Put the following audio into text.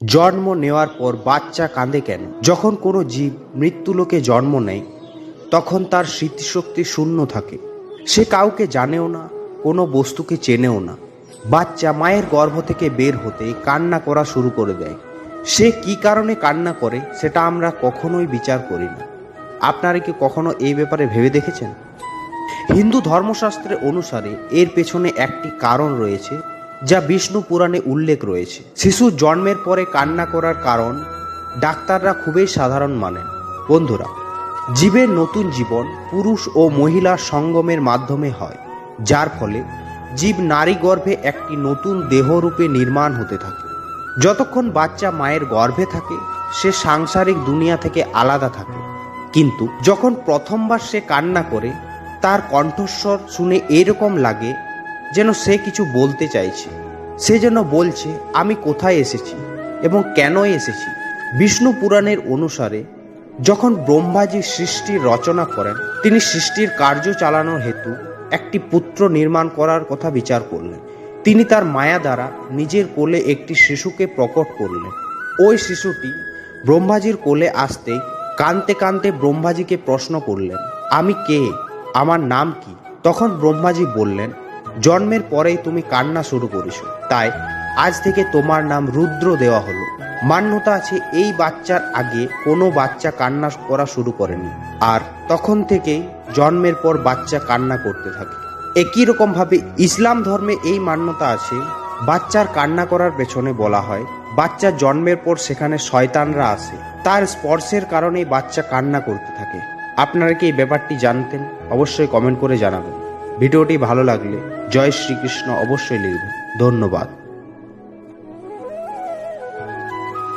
জন্ম নেওয়ার পর বাচ্চা কাঁদে কেন? যখন কোনো জীব মৃত্যুলোকে জন্ম নেয়, তখন তার স্মৃতিশক্তি শূন্য থাকে। সে কাউকে জানেও না, কোনো বস্তুকে চেনেও না। বাচ্চা মায়ের গর্ভ থেকে বের হতে কান্না করা শুরু করে দেয়। সে কি কারণে কান্না করে, সেটা আমরা কখনোই বিচার করি না। আপনারা কি কখনো এই ব্যাপারে ভেবে দেখেছেন? হিন্দু ধর্মশাস্ত্রের অনুসারে এর পেছনে একটি কারণ রয়েছে যা বিষ্ণু পুরাণে উল্লেখ রয়েছে। শিশু জন্মের পরে কান্না করার কারণ ডাক্তাররা খুবই সাধারণ মানেন। বন্ধুরা, জীবের নতুন জীবন পুরুষ ও মহিলার সঙ্গমের মাধ্যমে হয়, যার ফলে জীব নারী গর্ভে একটি নতুন দেহরূপে নির্মাণ হতে থাকে। যতক্ষণ বাচ্চা মায়ের গর্ভে থাকে, সে সাংসারিক দুনিয়া থেকে আলাদা থাকে। কিন্তু যখন প্রথমবার সে কান্না করে, তার কণ্ঠস্বর শুনে এরকম লাগে যেন সে কিছু বলতে চাইছে। সে যেন বলছে, আমি কোথায় এসেছি এবং কেন এসেছি? বিষ্ণু পুরাণের অনুসারে, যখন ব্রহ্মাজি সৃষ্টির রচনা করেন, তিনি সৃষ্টির কার্য চালানোর হেতু একটি পুত্র নির্মাণ করার কথা বিচার করলেন। তিনি তার মায়া দ্বারা নিজের কোলে একটি শিশুকে প্রকট করলেন। ওই শিশুটি ব্রহ্মাজির কোলে আসতেই কানতে কানতে ব্রহ্মাজিকে প্রশ্ন করলেন, আমি কে? আমার নাম কি? তখন ব্রহ্মাজি বললেন জন্মের পরেই তুমি কান্না শুরু করেছ। তাই আজ থেকে তোমার নাম রুদ্র দেওয়া হলো। মান্যতা আছে এই বাচ্চার আগে কোনো বাচ্চা কান্না করা শুরু করেনি। আর তখন থেকেই জন্মের পর বাচ্চা কান্না করতে থাকে। একই রকমভাবে ইসলাম ধর্মে এই মান্যতা আছে। বাচ্চার কান্না করার পেছনে বলা হয়, বাচ্চা জন্মের পর সেখানে শয়তানরা আসে তার স্পর্শের কারণেই বাচ্চা কান্না করতে থাকে। আপনারা কি এই ব্যাপারটি জানতেন? অবশ্যই কমেন্ট করে জানাবেন। ভিডিওটি ভালো লাগলে জয় শ্রীকৃষ্ণ অবশ্যই লিখবে। ধন্যবাদ।